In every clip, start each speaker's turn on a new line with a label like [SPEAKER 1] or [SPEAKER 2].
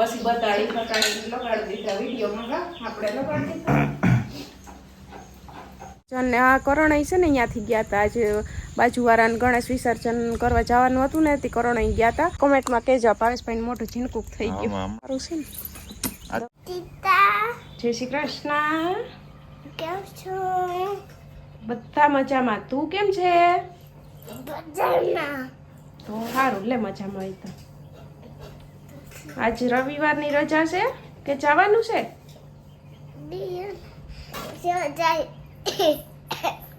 [SPEAKER 1] પછી બતાડી બતાડી લગાડી દીધા વિડીયોમાં. આપણે લગાડી દીધા. અને આ કરોણાઈ છે ને અહીંયાથી ગયા હતા આજે બાજુવાળાને ગણેશ વિસર્જન કરવા જવાનું હતું ને તે કરોણાઈ ગયા હતા કોમેન્ટમાં કહેજો ભાવેશભાઈ મોટું ઝીણકુક થઈ ગયું. સારું છે ને? જય શ્રી કૃષ્ણ.
[SPEAKER 2] કેમ છો?
[SPEAKER 1] બધા મજામાં. તું કેમ છે? તો સારું લે મજામાં હોય તો. આજ રવિવારની રજા છે કે જવાનું છે?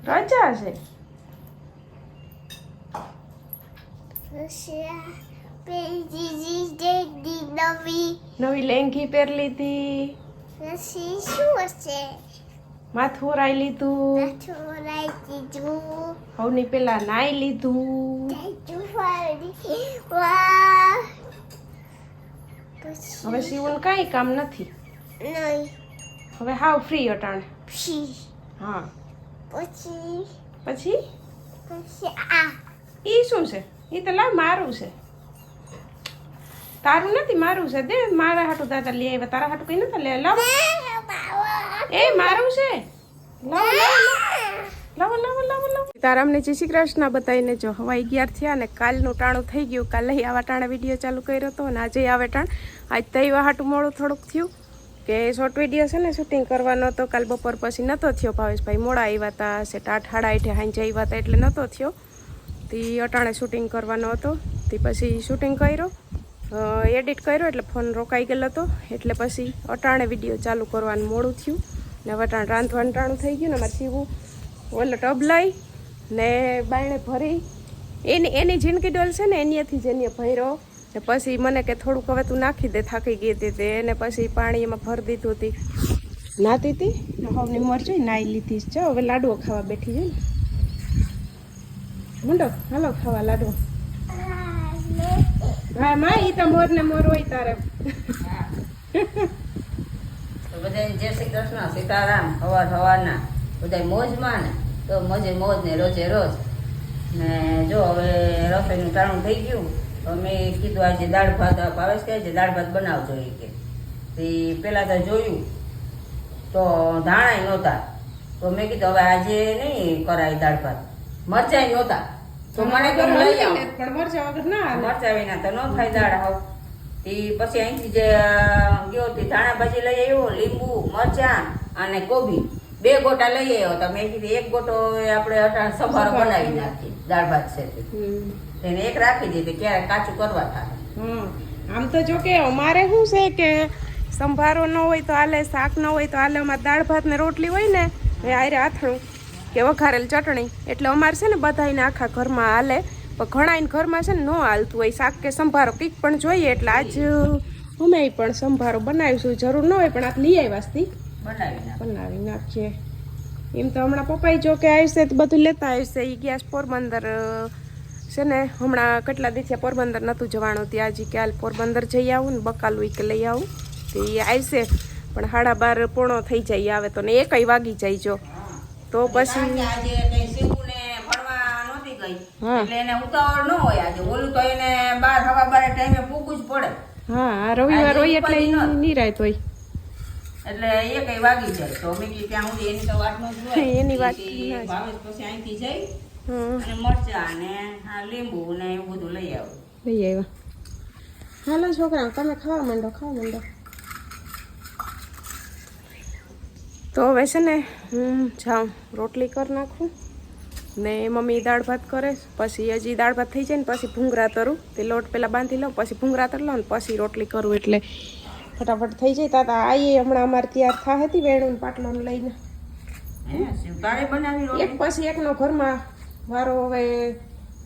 [SPEAKER 1] રજા છે?
[SPEAKER 2] નવી.
[SPEAKER 1] નવી લેંઘી પહેર લીધી.
[SPEAKER 2] શું હશે?
[SPEAKER 1] માથું ઓરાઈ લીધું. હવની પેલા નાઈ લીધું. હવે શિવલ કાંઈ કામ નથી. હવે હાવ ફ્રી અટાણે.
[SPEAKER 2] ફ્રી
[SPEAKER 1] હા.
[SPEAKER 2] પછી.
[SPEAKER 1] પછી?
[SPEAKER 2] પછી આ.
[SPEAKER 1] ઈ શું છે? ઈ તો લા મારું છે. તારું નથી મારું છે. દે મારા હાટું દાદા લઈ આવ્યા. તારા હાટું કઈ નથી લે લાવ. એ મારું છે. લાવ લાવો. લાવો લાવો જય શ્રી કૃષ્ણ. બતાવીને જો હવા અગિયાર થયા ને કાલનું ટાણું થઈ ગયું. કાલે આવા ટાણે વીડિયો ચાલુ કર્યો હતો અને આજે આવે ટાણ. આજ તૈવા હાટું મોડું થોડુંક થયું કે શોર્ટ વીડિયો છે ને શૂટિંગ કરવાનો હતો. કાલ બપોર પછી નહોતો થયો ભાવેશભાઈ. મોડા આવ્યા હતા સેટ આઠ, સાડા આઠે હાંજે આવ્યા હતા એટલે નહોતો થયો. તે અટાણે શૂટિંગ કરવાનો હતો. તે પછી શૂટિંગ કર્યો. એડિટ કર્યો એટલે ફોન રોકાઈ ગયેલો હતો. એટલે પછી અટાણે વીડિયો ચાલુ કરવાનું મોડું થયું. ને હવે અટાણે રાંધવાનું ટાણું થઈ ગયું ને અમારે સીવું ઓલો ટબ લઈ ને બાયણે ભરી. એની એની જિંદગી ડોલ છે ને એનીથી જ એને ભર્યો. ને પછી મને કે થોડુંક હવે તું નાખી દે થાકી ગઈ હતી તે. એને પછી પાણી એમાં ભરી દીધું હતી. નાતી હતી હવની મરચી નાઈ લીધી છે. હવે લાડવો ખાવા બેઠી છે ને. મુંડો હાલો ખાવા લાડુ હા માં ઈ તો મોર ને મોર હોય તારે.
[SPEAKER 3] તો બધાને જય શ્રી કૃષ્ણ સીતારામ હવાર હવારના. બધા મોજમાં ને તો મોજે મોજ ને રોજે રોજ. ને જો હવે રસોઈનું ટાણું થઈ ગયું તો મેં કીધું આજે દાળ ભાત ભાવેશ કહે છે દાળ ભાત બનાવજો એ કે. તે પહેલાં તો જોયું તો ધાણાય નહોતા. તો મેં કીધું હવે આજે નહીં કરાય દાળ ભાત. મરચાંય નહોતા. તો મને કેમ લઈ આવ.
[SPEAKER 1] પણ મરચા વગર ના
[SPEAKER 3] મરચા વિના તો ન થાય દાળ હાવ. તે પછી અહીંથી જે ગયો તે ધાણા ભાજી લઈ આવ્યો લીંબુ મરચાં અને કોબી. બે ગોટા લઈ આવ્યો તો મેં કીધું એક ગોટો આપણે અટાણે સંભારો બનાવી નાખી દાળ ભાત છે એને એક રાખી દીધી ક્યારે કાચું કરવા થાય.
[SPEAKER 1] આમ તો જો કે અમારે શું છે કે સંભારો ન હોય તો આલે શાક ન હોય તો હાલે અમારે દાળ ભાત ને રોટલી હોય ને એ આયરે આથણું કે વઘારેલ ચટણી. એટલે અમારે છે ને બધાયને આખા ઘરમાં હાલે પણ ઘણાઈને ઘરમાં છે ને ન હાલતું હોય. શાક કે સંભારો કંઈક પણ જોઈએ એટલે આજ અમે પણ સંભારો બનાવીશું જરૂર ન હોય પણ આપ લઈ આવ્યા
[SPEAKER 3] બનાવી
[SPEAKER 1] નાખીએ. એમ તો હમણાં પપ્પાઈ જો કે આવશે તો બધું લેતા આવશે એ ગયા પોરબંદર છે ને હમણાં કેટલા દિવસે પોરબંદર નહોતું જવાનું. ત્યાં હજી ક્યાં પોરબંદર જઈ આવું ને બકાલું એક લઈ આવું. તો એ આવશે પણ સાડા બાર પોણો થઈ જાય આવે તો ને એકઈ વાગી જાય જો. તો પછી હા. રવિવાર હોય એટલે નિરાયત હોય.
[SPEAKER 3] એટલે એ કઈ વાગી જાય. તો અમે કીધું ત્યાં સુધી એની તો વાત ન
[SPEAKER 1] એની વાત
[SPEAKER 3] ભાવેશ પછી અહીંથી જઈ અને મરચા ને આ લીંબુ ને એવું બધું લઈ આવું.
[SPEAKER 1] લઈ આવ્યા. હાલો છોકરા તમે ખાવા માંડો ખાવા માંડો. તો હવે છે ને હું જાઉં રોટલી કરી નાખું ને મમ્મી દાળ ભાત કરે. પછી હજી દાળ ભાત થઈ જાય ને પછી ભૂંગરા તરું. તે લોટ પેલા બાંધી લઉં પછી ભૂંગરા તર લઉં ને પછી રોટલી કરું એટલે ફટાફટ થઈ જાય. તાતા આઈએ હમણાં અમારે તૈયાર થા હતી વેણું પાટલો લઈને. એક પછી એકનો ઘરમાં વારો હવે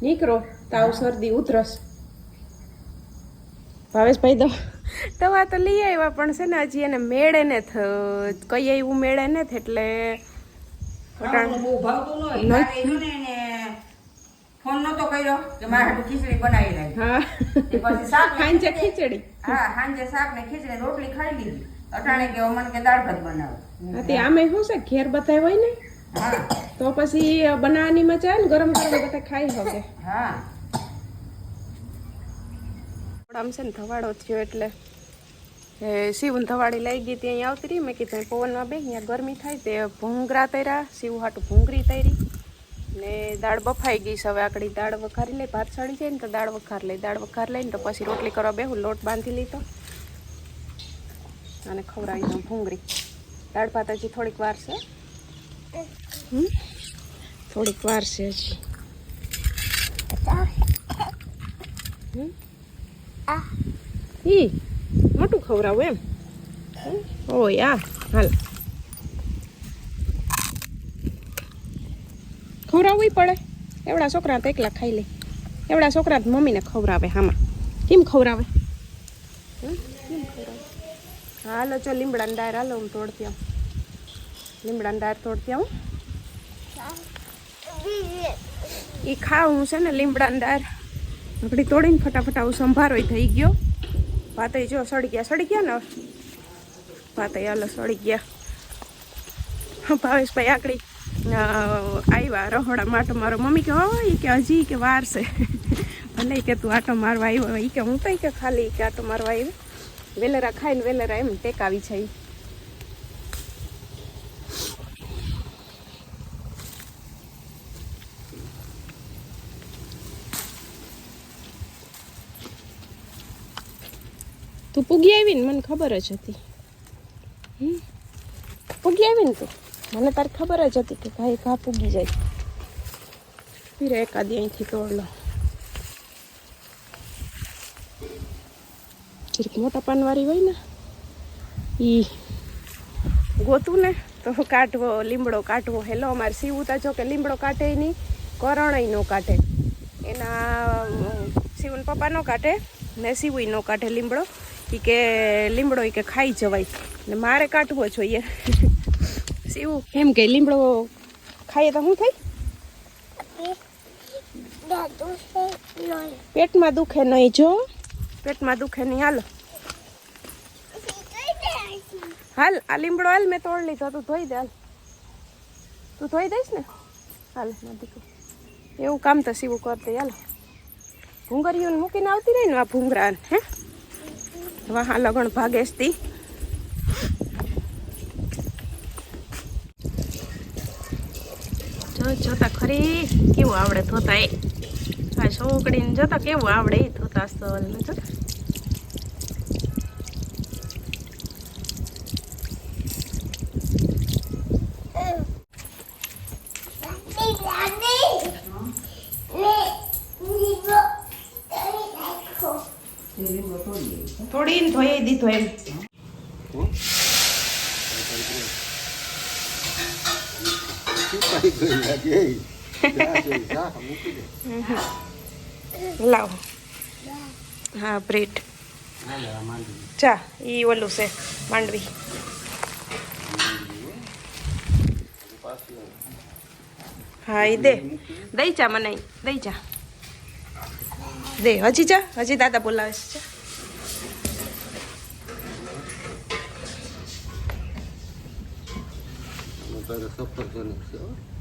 [SPEAKER 1] નીકળો તાવ શરદી ઉધરસ. ભાવેશભાઈ તો દવા તો લઈ આવ્યા પણ છે ને હજી એને મેળે ને કઈ એવું મેળે ને એટલે
[SPEAKER 3] ફોન નતો કર્યો કે મારે હાટુ ખીચડી બનાવી રાખી
[SPEAKER 1] હા.
[SPEAKER 3] પછી શાક
[SPEAKER 1] સાંજે
[SPEAKER 3] ખીચડી- હા સાંજે શાક ને ખીચડી રોટલી ખાઈ લીધી. અટાણે કે મને કે દાળ ભાત બનાવો.
[SPEAKER 1] તે આમે શું છે? ઘેર બધાય હોય ને?
[SPEAKER 3] હા.
[SPEAKER 1] તો પછી બનાવવાની મજા ને? ગરમ ગરમ બધા ખાઈ શકે
[SPEAKER 3] હા.
[SPEAKER 1] આમ છે ને ધવાડો થયો એટલે એ શિવન ધવાડી લઈ ગઈ ત્યાં આવતી રહી. મેં કીધું પવનમાં બે અહીંયા ગરમી થાય. તે ભૂંગરા તૈરા શિવ હાટું ભૂંગરી તરી. ને દાળ બફાઈ ગઈ છે. હવે આકડી દાળ વઘારી લઈ ભાત સળી જાય ને તો દાળ વખાર લઈ. દાળ વખાર લઈને તો પછી રોટલી કરવા બેહું, લોટ બાંધી લીધો. અને ખવડાવી દઉં ભૂંગળી. દાળ ભાત હજી થોડીક વાર છે? થોડીક વાર છે હજી. ઈ, મોટું ખવડાવું એમ? ઓય, આ, હાલ. ખવડાવવું પડે. એવડા છોકરા તો એકલા ખાઈ લે. એવડા છોકરા તો મમ્મીને ખવડાવે હામાં. કેમ ખવડાવે? કેમ ખવડાવે હાલો, ચો લીમડાની ડાયર હાલો, હું તોડતી આવું. લીમડાની ડાયર તોડતી આવું. એ ખાવું છે ને લીમડાની ડાયર આપણી તોડીને ફટાફટ આવું સંભારો થઈ ગયો. ભાતે જો સડી ગયા. સડી ગયા ને. ભાતે હાલો સડી ગયા. ભાવેશભાઈ આકડી આવ્યા રહોડા માટો મારો મમ્મી કે હોય કે હજી કે વાર છે. ભલે કે તું આટો મારવા આવ્યો એ કે, હું તો કે ખાલી કે આટો મારવા આવ્યો વેલેરા ખાઈને વેલેરા એમ ટેકાવી છે તું પૂગી આવી ને, મને ખબર જ હતી. પૂગી આવી ને તું? મને તારે ખબર જ હતી કે ભાઈ ઘા પૂગી જાય. પીરે એકાદી અહીંથી તોડ લો. મોટા પાનવાળી હોય ને એ ગોતું ને તો કાઢવો, લીમડો કાઢવો. હેલો, અમારે સીવું જો કે લીમડો કાઢે નહીં, કરણય નો કાઢે. એના શિવન પપ્પા નો કાઢે ને શિવું નો કાઢે લીમડો. એ કે લીમડો એ કે ખાઈ જવાય. ને મારે કાઢવો જોઈએ. શિવું એમ કે લીમડો ખાઈએ તો શું
[SPEAKER 2] લોલ
[SPEAKER 1] પેટમાં દુખે નહીં જો. પેટમાં દુખે નહીં. હાલો. હાલ, આ લીમડો હાલ મેં તોડ લીધો. તું ધોઈ દે, હાલ. તું ધોઈ દઈશ ને? હાલ નથી એવું કામ તો સીવું કરતી. હાલ. ભૂંગરીઓને મૂકીને આવતી રહી ને આ ભૂંગરાને હે? વાહ લગણ ભાગેશતી જોતા ખરી? કેવું આવડે ધોતા એ? આ છોકરીને જોતા કેવું આવડે એ ધોતા સ્તોલ ને જોતા? થોડી ધોઈ દીધો એમ. લાવો. હા, બ્રેડ. ચા ઈ ઓલું છે, માંડવી. હા, ઈ દે. દઈ ચા મને, દઈ ચા દે, હજી ચા હજી દાદા બોલાવે છે ચા
[SPEAKER 2] Para આનું ઉઠાઈ જશે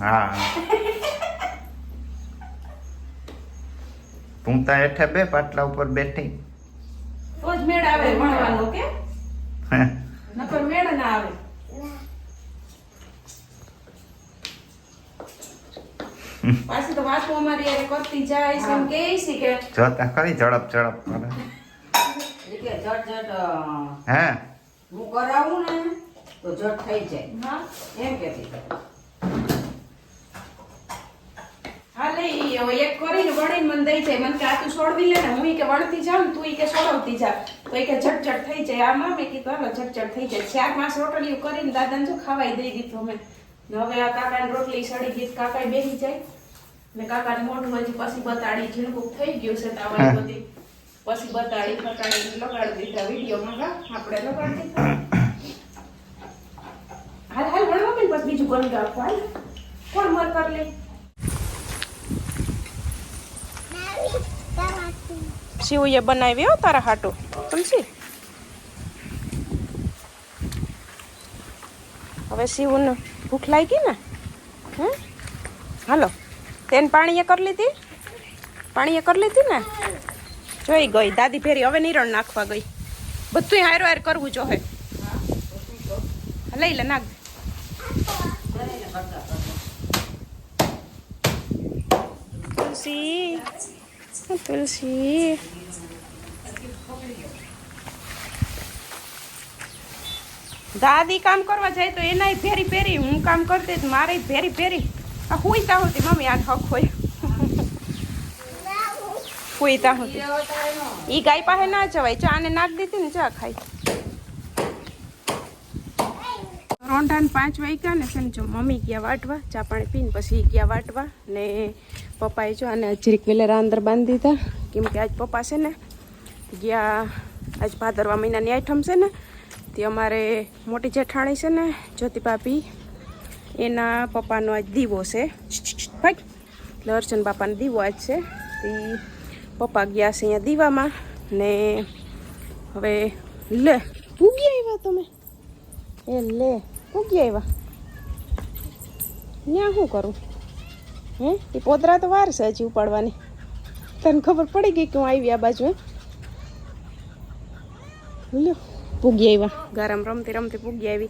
[SPEAKER 4] હા. પૂંતા હેઠે બે પાટલા ઉપર બેઠી.
[SPEAKER 1] તો જ મેળ આવે ભણવાનો કે નકર મેળ ના આવે. પાછી તો વાતો અમારી યારે કરતી જાય છે એમ કે છે કે
[SPEAKER 4] જોતા કરી ઝડપ ઝડપ કરે
[SPEAKER 3] એ કે ઝટ ઝટ
[SPEAKER 4] હે?
[SPEAKER 3] હું કરાવું ને તો ઝટ થઈ જાય.
[SPEAKER 1] હા.
[SPEAKER 3] એમ કે હતી.
[SPEAKER 1] હા લે ઈ હવે એક કરીને વળીને મને દઈ જાય. મને કે આ તું છોડવી લે ને હું કે વળતી જાઉં તું ઈ કે છોડવતી જા. તો ઈ કે ઝટઝટ થઈ જાય. આમાં મેં કીધું હાલો ઝટઝટ થઈ જાય. ચાર માસ રોટલીઓ કરીને દાદાને જો ખાવાય દઈ દીધું અમે? હવે આ કાકાને રોટલી સડી ગઈ તો કાકાએ બેસી જાય. ને કાકાને મોઢું હજી પછી બતાડી ઝીણકું થઈ ગયું છે તાવા બધી. પછી બતાડી ફટાડી લગાડી દીધા વિડીયોમાં કા આપણે લગાડી દીધા. હાલ હાલ ભણવા બેન પછી બીજું ગંગ ગાવ હાલ. કોણ મર કર લે? શિવએ બનાવી તારા હાટો. સમજી હવે શિવને ભૂખ લાગી ને? હમ હાલો. તેને પાણીએ કરી લીધી? પાણીએ કરી લીધી ને? જોઈ ગઈ, દાદી ફેરી હવે નિરણ નાખવા ગઈ. બધું હારો હાર કરવું જોહે લઈ લે, નાખ. તુલસી તુલસી. દાદી કામ કરવા જાય તો એનાય ફેરી ફેરી હું કામ કરતી મારે ફેરી ફેરી આ હુઈતા હોતી, મમ્મી આ હક હોય. હુઈતા હોતી. ઈ ગાય પાસે ના જવાય. ચા આને નાખ દીધી ને ચા ખાઈ રોંઢાને પાંચ વાગ્યા ને છે જો મમ્મી ગયા વાટવા, ચા પાણી પીને પછી ગયા વાટવા. ને પપ્પાએ જો આને જરીક વેલેરા અંદર બાંધી દીધા. કેમ કે આજ પપ્પા છે ને, ગયા આજ ભાદરવા મહિનાની આઈટમ છે ને, તે અમારે મોટી જેઠાણી છે ને જ્યોતિ ભાભી એના પપ્પાનો આજ દીવો છે. ભાઈ, એટલે અર્ચન બાપાનો દીવો આજ છે. તે પપ્પા ગયા છે અહીંયા દીવામાં ને હવે લે, પૂગી આવ્યા તમે? એ લે, પૂગી આવ્યા. ત્યાં શું કરું? હે, એ પોદરા તો વાર છે હજી ઉપાડવાની. તને ખબર પડી ગઈ કે હું આવી આ બાજુ, હે? પૂગી આવ્યા. ગરમ રમતી રમતી પૂગી આવી.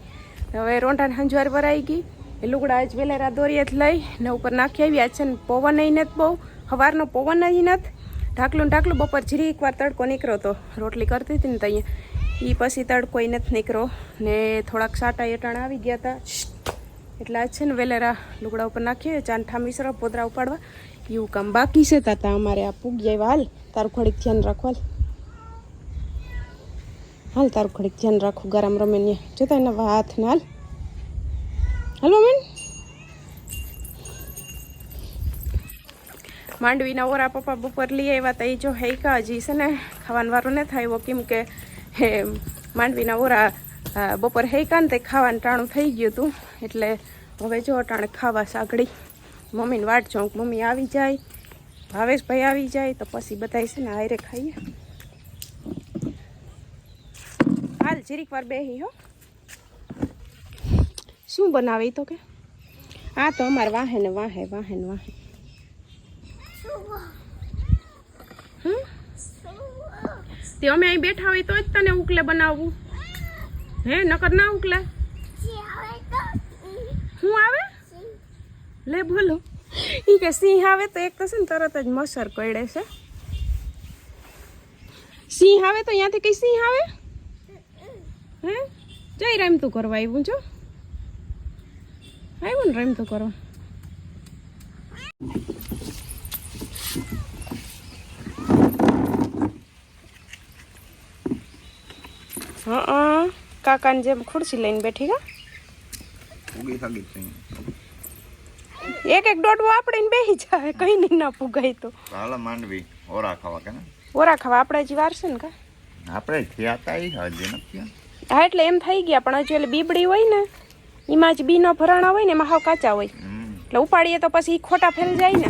[SPEAKER 1] હવે રોંઢાને હંજવાર આવી ગઈ. એ લુગડા આજ વેલેરા દોરીએથી લઈ ને ઉપર નાખી આવી આજ છે ને પવન અહીં નથી બહુ સવારનો પવન અહીં નથી. ઢાકલું ઢાકલું બપોર જીરી એકવાર તડકો નીકળ્યો તો રોટલી કરતી હતી ને તો અહીંયા એ પછી તડકો એ નથી નીકળ્યો ને થોડાક સાટા એટાણ આવી ગયા હતા એટલે આજ છે ને વેલેરા લુગડા ઉપર નાખીએ ચાંઠા મિશ્ર પોદરા ઉપાડવા. એવું કામ બાકી છે તાતા અમારે આ પૂગ જાય હાલ, તારું ખડીક ધ્યાન રાખવા હાલ. તારું ખોડીક ધ્યાન રાખું, ગરમ રમે ને જોતા એના હાથ ને હાલ. હાલ મમ્મી માંડવીના ઓરા પપ્પા બપોર લઈ આવ્યા તા. એ જો હૈકા હજી છે ને, ખાવાનું વારું ન થાય કેમ કે, હે, માંડવીના ઓરા બપોર હૈકા ને તે ખાવાનું ટાણું થઈ ગયું હતું. એટલે હવે જો અટાણે ખાવા સાગડી મમ્મીને વાટ જોઉં મમ્મી આવી જાય, ભાવેશભાઈ આવી જાય, તો પછી બધાય છે ને આયરે ખાઈએ. હાલ જીરીક વાર બેહી હો. શું બનાવે તો કે? આ તો અમારે વાહે ને વાહે વાહે વાહે. તે અમે અહીં બેઠા હોય તો જ તને ઉકલે બનાવવું. હે, નકર ના ઉકલે? શું આવે? લે, બોલો. ઈ કે સિંહ આવે તો એક તો છે ને તરત જ મસર કડે છે. સિંહ આવે તો અહીંયાથી કઈ સિંહ આવે? હે? જઈ રમતું કરવા આવ્યું છો આવ્યું ને રમતું કરવા? હા કાકાને જેમ ખુરશી લઈને બેઠી ગા
[SPEAKER 4] ઉગી સગી છે
[SPEAKER 1] એક એક દોડવો આપણે બેસી જાય કઈ નહીં ના પુગાય તો.
[SPEAKER 4] હાલો માંડવી. ઓરા ખાવા કે
[SPEAKER 1] ઓરા ખાવા આપણે જ વારસે ને કા?
[SPEAKER 4] આપણે થયા તા ઈ હજી નથી
[SPEAKER 1] હા એટલે એમ થઈ ગયા પણ હજુ એટલે બીબડી હોય ને. એમાં જ બીનો ભરાણા હોય ને એમાં હાવ કાચા હોય. એટલે ઉપાડીએ તો પછી ખોટા ફેલ જાય ને.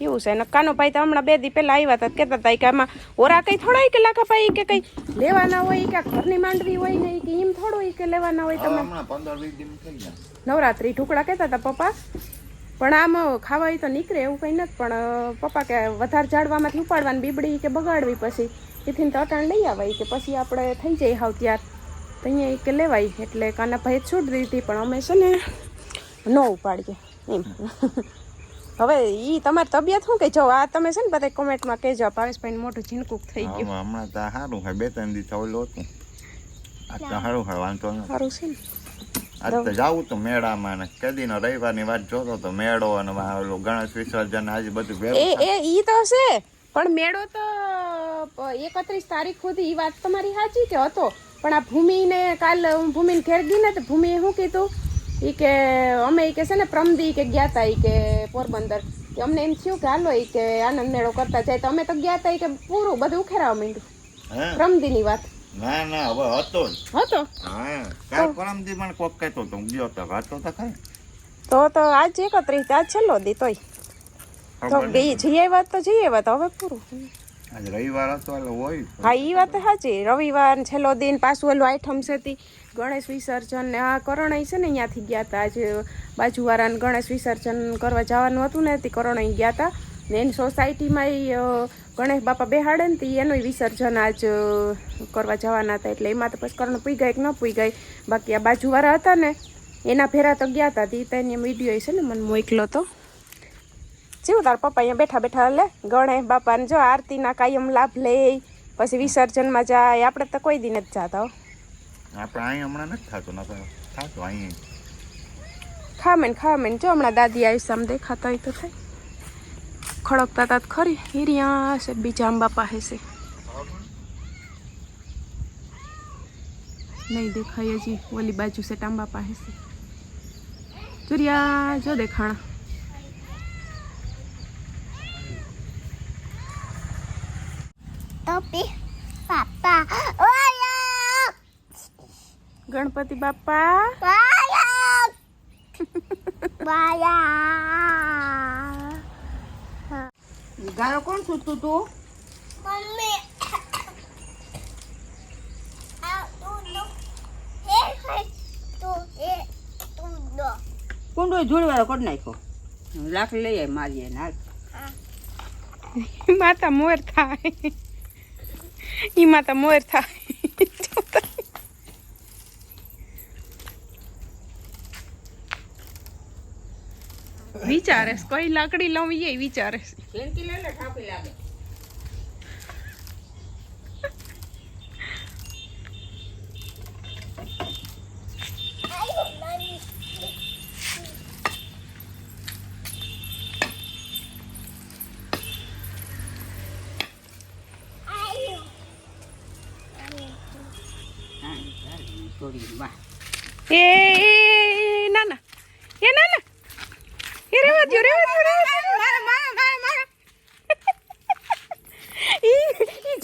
[SPEAKER 1] એવું છે. ને કાનો ભાઈ તો હમણાં બે દી પહેલાં આવ્યા હતા કહેતા હતા કે આમાં ઓરા કઈ થોડા કે લાખા ભાઈ કે કઈ લેવાના હોય કે ઘરની માંડવી હોય ને કે એમ થોડું કે લેવાના હોય તમે. નવરાત્રી ઢુકડા કહેતા હતા પપ્પા. પણ આમ ખાવાય તો નીકળે એવું કંઈ નથી પણ પપ્પા કે વધારે ઝાડવામાંથી ઉપાડવાની બીબડી કે બગાડવી પછી. એથી તો અટાણ લઈ આવાય કે પછી આપણે થઈ જાય હાવ ત્યાર. તો અહીંયા એક લેવાય એટલે કાનાભાઈ છૂટ દીધી પણ અમે છે ને ન ઉપાડીએ એમ. હવે ઈ તમારી તબિયત શું કે જો આ તમે છે ને બધા કોમેન્ટમાં કહેજો આ ભાવેશભાઈને મોટું ઝીણકુક થઈ ગયું.
[SPEAKER 4] હમણાં તો સારું હોય બે ત્રણ દિવસ ઓલું હતું. આ તો સારું હોય વાંધો નહીં
[SPEAKER 1] સારું છે ને.
[SPEAKER 4] આજ તો જાવું તો મેળામાં ને કેદીનો રવિવારની વાત જોતો તો મેળો અને ઓલો ગણેશ વિસર્જન આજે બધું
[SPEAKER 1] એ એ ઈ તો છે પણ મેળો તો એકત્રીસ તારીખ સુધી ઈ વાત તમારી સાચી કે હતો? પણ આ ભૂમિને કાલ હું ભૂમિને ઘેર ગઈ ને તો ભૂમિએ શું કીધું? એ કે અમે એ કે છે ને પ્રમદી કે ગયા તા એ કે પોરબંદર. કે અમને એમ થયું કે હાલો એ કે આનંદ મેળો કરતા જાય. તો અમે તો ગયા હતા એ કે પૂરું બધું ઉખેરાવા માંડ્યું. પ્રમદીની વાત.
[SPEAKER 4] ના ના હવે હતો જ.
[SPEAKER 1] હતો?
[SPEAKER 4] હા કાલ પરમથી મને કોક કહેતો તો ગયો તો હતો તો ખરી.
[SPEAKER 1] તો તો આજ એકત્રીસ આજ છેલ્લો દી તોય. તો. જઈ આવ્યા તો જઈ આવ્યા તો હવે પૂરું.
[SPEAKER 4] રવિવાર હતો, એટલે હોય
[SPEAKER 1] હા એ વાત સાચી. રવિવાર છેલ્લો દિન પાછું ઓલું આઈટમ છે ગણેશ વિસર્જન ને આ કરણાઈ છે ને અહીંયાથી ગયા હતા આજે બાજુવાળાને ગણેશ વિસર્જન કરવા જવાનું હતું ને, તે કરણાઈ ગયા હતા ને એની સોસાયટીમાં ગણેશ બાપા બેહાડે ને તી એનું વિસર્જન આજ કરવા જવાના હતા. એટલે એમાં તો પછી કરણ પૂઈ ગઈ કે ન પૂઈ ગઈ. બાકી આ બાજુવાળા હતા ને, એના ફેરા તો ગયા હતા તી. તેની વીડિયો છે ને મને મોકલો તો. જેવું તાર પપ્પા અહીંયા બેઠા બેઠા લે ગણે બાપાને જો આરતીના કાયમ લાભ લે પછી વિસર્જનમાં જાય આપણે તો કોઈ દી નથી જાતા હો.
[SPEAKER 4] આપણે અહીં હમણાં નથી થતું થતું અહીં.
[SPEAKER 1] ખામેન ખામેન જો હમણાં દાદી આવી સામે દેખાતા હોય તો થાય. ખડકતા તા ખરી હિરિયા છે બીજા આંબા પાસે છે નહીં દેખાય હજી ઓલી બાજુ છે ટાંબા પાસે છે ચુરિયા જો દેખાણા.
[SPEAKER 2] Papa. Wayang.
[SPEAKER 1] ગણપતિ બાપા.
[SPEAKER 3] ગાળો કોણ સૂતું તું.
[SPEAKER 2] Duduk.
[SPEAKER 3] કુંડો જોડવાળો કરી નાખ્યો લાકડી લઈ આવી મારીએ ને હાલ
[SPEAKER 1] માતા મોર થાય ઈ તો મોર થાય. વિચારે છે, કોઈ લાકડી લઉં એ વિચારે
[SPEAKER 3] ફેંકી લે ને ઠાપી લાગે.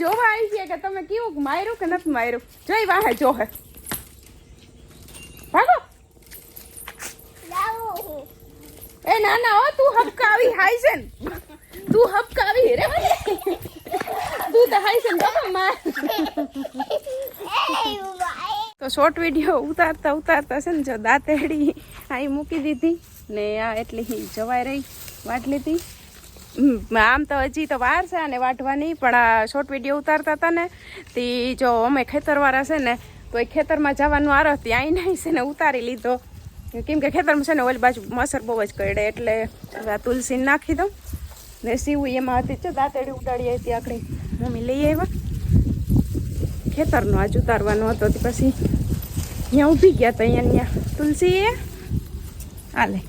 [SPEAKER 1] જોવા આવી છે કે તમે કેવું માર્યું કે નથી માર્યું? જોઈ વાહે જોહે. ભાગો. એ ના ના હો તું હબકાવી હાઈ છે તું હબકાવી રે તું તો હાઈ છે ને માર. તો શોર્ટ વીડિયો ઉતારતા ઉતારતા છે ને જો દાંતેડી આઈ મૂકી દીધી ને આ એટલી જવાય રહી. વાટ લીધી. આમ તો હજી તો વાર છે અને વાટવાની પણ આ શોર્ટ વીડિયો ઉતારતા હતા ને, તે જો અમે ખેતરવાળા છે ને, તો એ ખેતરમાં જવાનું આરો ત્યાં નહીં છે ને ઉતારી લીધો. કેમ કે ખેતરમાં છે ને ઓલી બાજુ મસર બહુ જ કરડે, એટલે આ તુલસી નાખી દઉં. ને સીવું એમાં હતી જો દાંતેડી ઉડાડી હતી આપણે મમ્મી લઈ આવ્યા. ખેતરનો આજ ઉતારવાનો હતો પછી અહીંયા ઊભી ગયા હતા અહીંયા તુલસી તુલસી હાલે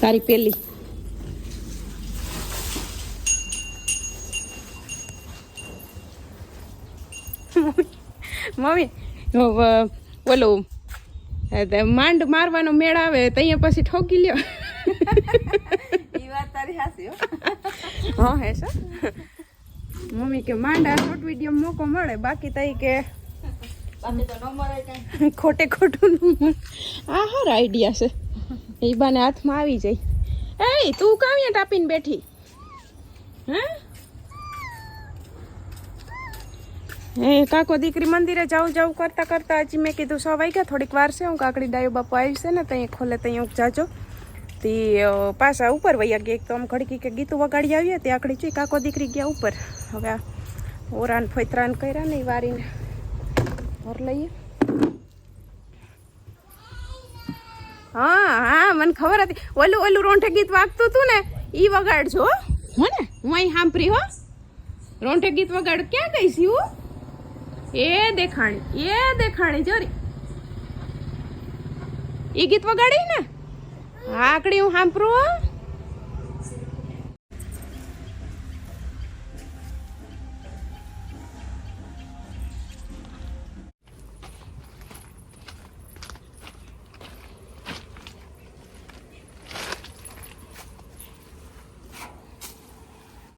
[SPEAKER 1] તારી પેલી. મમ્મી ઓલું માંડ મારવાનો મેળ આવે તો અહીંયા પછી ઠોકી લ્યો.
[SPEAKER 3] હો.
[SPEAKER 1] હા સર મમ્મી કે માંડ આ શોર્ટ વીડિયો મોકો મળે બાકી તઈ કે ખોટે ખોટું આ હાર આઈડિયા છે. એ બાને હાથમાં આવી જાય. એ તું કાવ્યા ટાપીને બેઠી? હે? એ કાકો દીકરી મંદિરે જાઉં જાઉં કરતા કરતા હજી મેં કીધું સો વાગ્યા, થોડીક વાર છે, હું કાકડી ડાયો બાપુ આવી છે ને ત્યાં ખોલે ત્યાં હું જાજો. તે પાછા ઉપર વૈયા ગયા. તો આમ ઘડકી કે ગીતું વગાડી આવીએ, તે આકડી જોઈ કાકો દીકરી ગયા ઉપર. હવે આ ઓરાન ફોતરાન કર્યા ને એ વારીને ઓર લઈએ. હા હા, મને ખબર હતી. ઓલું ઓલું રોંઠે ગીત વાગતું હતું ને એ વગાડજો, હો. ને હું અહીં સાંભળી, હો. રોંઠે ગીત વગાડ ક્યાં ગઈ છી એ દેખાણી એ દેખાણી જોરી એ ગીત વગાડી ને? આકડી હું સાંભળું